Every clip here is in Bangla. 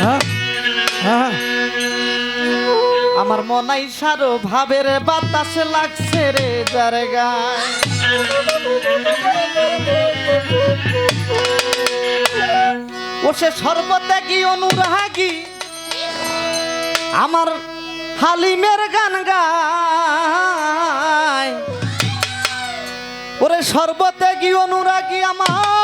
হ্যাঁ, হ্যাঁ। আমার মনাই সারো ভাবের বাতাস লাগছে রে যার ও সে সর্বত্যাগী অনুরাগী, আমার হালিমের গান গায়। ওরে সর্বত্যাগী অনুরাগী আমার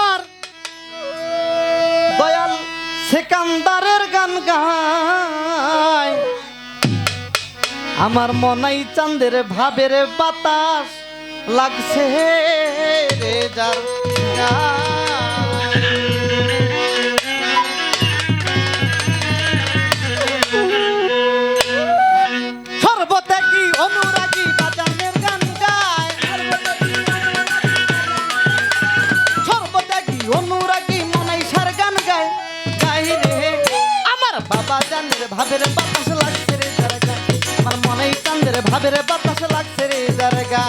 সেকান্দারের গান গায়। আমার মনাই চান্দের ভাবের বাতাস লাগছে রে যার জানের ভাবের বাতাস লাগছে রে জারগা আমার মনে চান্দের ভাবের বাতাস লাগছে রে জারগা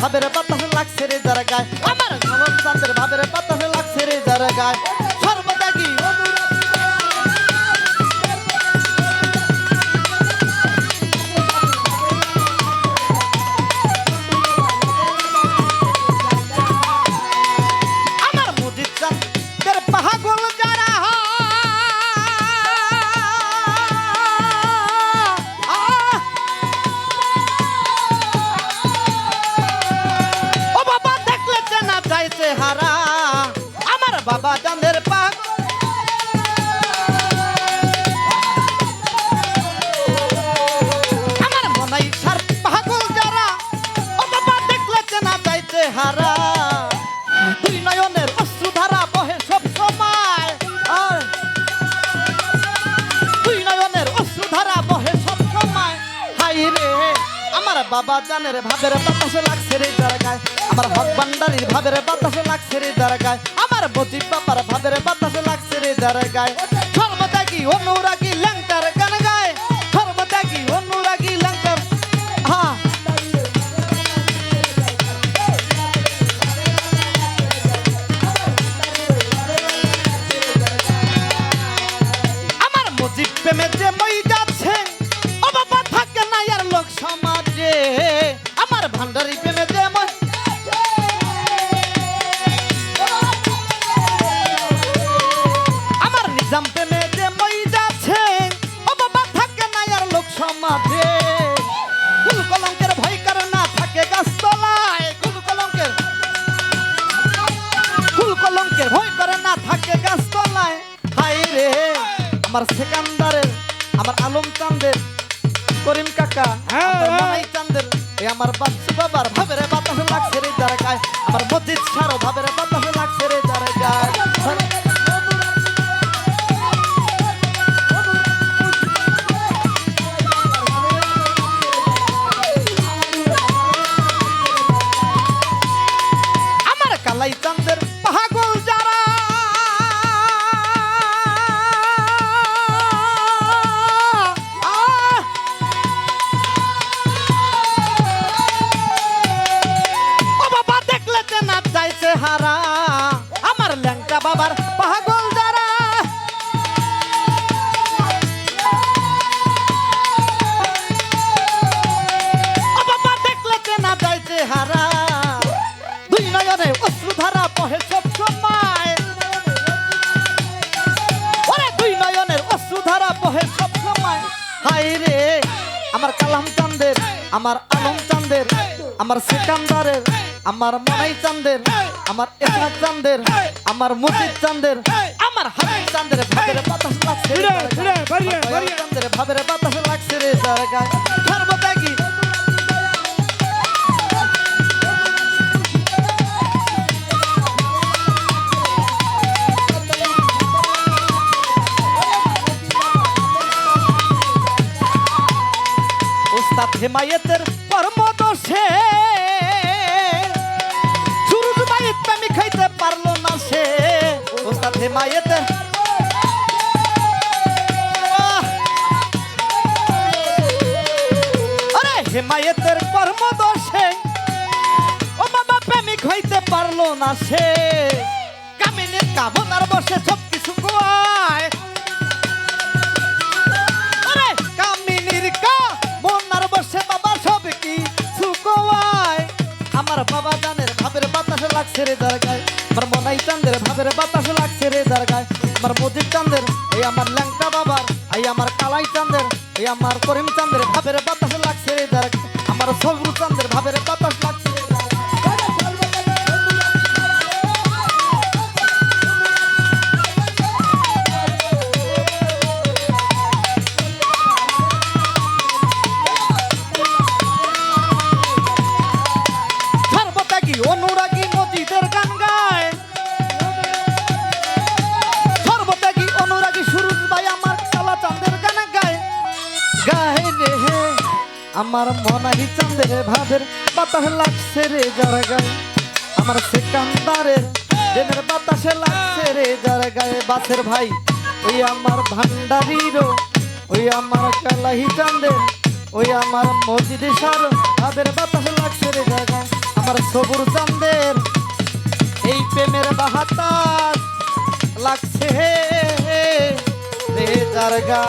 ভাবের বাতাস লাগছে রে যার গায়। আমার ঘন চাঁদের ভাবের বাতাস লাগছে রে যার গায়। বাবা জানের ভাবের বাতাসে লাগছে রে দরগায়। আমার হক ভান্ডারির ভাবের বাতাসে লাগছে রে দরগায়। আমার বজি বাবার ভাবের বাতাসে লাগছে রে দরগায়। আমার সেকান্দারের আমার আলম চান্দের করিম কাকা হ্যাঁ, হ্যাঁ। চান্দের এ আমার বাপ আমার আলম চান্দের আমার সিকান্দারের আমার মনাই চান্দের আমার এসরাত চান্দের আমার মুজিদ চান্দের আমার হাবিব চান্দের ভাবের বাতাস লাগছে রে ভাবের বাতাস লাগছে রে জায়গায় হেমায়েতের কর্মদোষে সুরজ মাইত আমি খাইতে পারল না সে। উস্তাদ হেমায়েতের! আরে হেমায়েতের কর্মদোষে ও বাবা প্রেমিক হইতে পারল না সে। কামিনীর কামনার বসে সব কিছু গোয়ায়। লাগছে রে দরগায়। আমার মনাই চান্দের ভাবের বাতাস লাগছে রে দরগায়। আমার মোদির চান্দের এই আমার ল্যাংটা বাবার, এই আমার কালাই চান্দের এই আমার করিম চান্দের ভাবের বাতাস লাগছে রে দরগায়। আমার সবরু চান্দের ভাবের আমার মনাহি চাঁদের ভাবের বাতাস লাগছে রে যারা গায় আমার সেকান্দারের দেনের বাতাসে লাগছে রে যারা গায়ে বাসের ভাই ওই আমার ভান্ডারিরও ওই আমার কালাহি চাঁদের ওই আমার মসজিদে সার ভাবের বাতাসে লাগছে রে জায়গায় আমার সবুর চাঁদের এই প্রেমের বাহাতাস লাগছে রে জারগা